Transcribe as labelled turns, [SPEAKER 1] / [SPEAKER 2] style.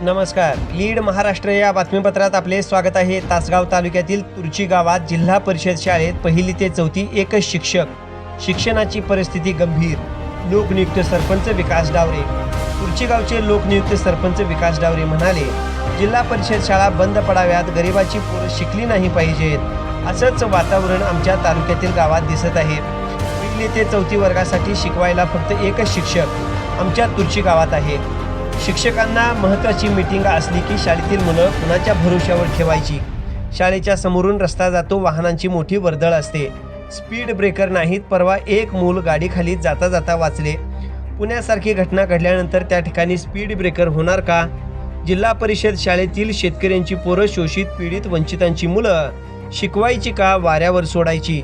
[SPEAKER 1] नमस्कार. लीड महाराष्ट्र या बातमीपत्रात आपले स्वागत आहे. तासगाव तालुक्यातील तुर्ची गावात जिल्हा परिषद शाळेत पहिली ते चौथी एकच शिक्षक. शिक्षणाची परिस्थिती गंभीर. लोकनियुक्त सरपंच विकास डावरे. तुर्ची गावचे लोकनियुक्त सरपंच विकास डावरे म्हणाले जिल्हा परिषद शाळा बंद पडाव्यात गरिबाची पोरं शिकली नाही पाहिजेत. असंच वातावरण आमच्या तालुक्यातील गावात दिसत आहे. पहिली ते चौथी वर्गासाठी शिकवायला फक्त एकच शिक्षक आमच्या तुर्ची गावात आहे. शिक्षकांना महत्त्वाची मीटिंग असली की शाळेतील मुलं कुणाच्या भरोश्यावर ठेवायची? शाळेच्या समोरून रस्ता जातो वाहनांची मोठी वर्दळ असते. स्पीड ब्रेकर नाहीत परवा एक मूल गाडीखाली जाता जाता वाचले. पुण्यासारखी घटना घडल्यानंतर त्या ठिकाणी स्पीड ब्रेकर होणार का? जिल्हा परिषद शाळेतील शेतकऱ्यांची पोरं शोषित पीडित वंचितांची मुलं. शिकवायची का? वाऱ्यावर सोडायची.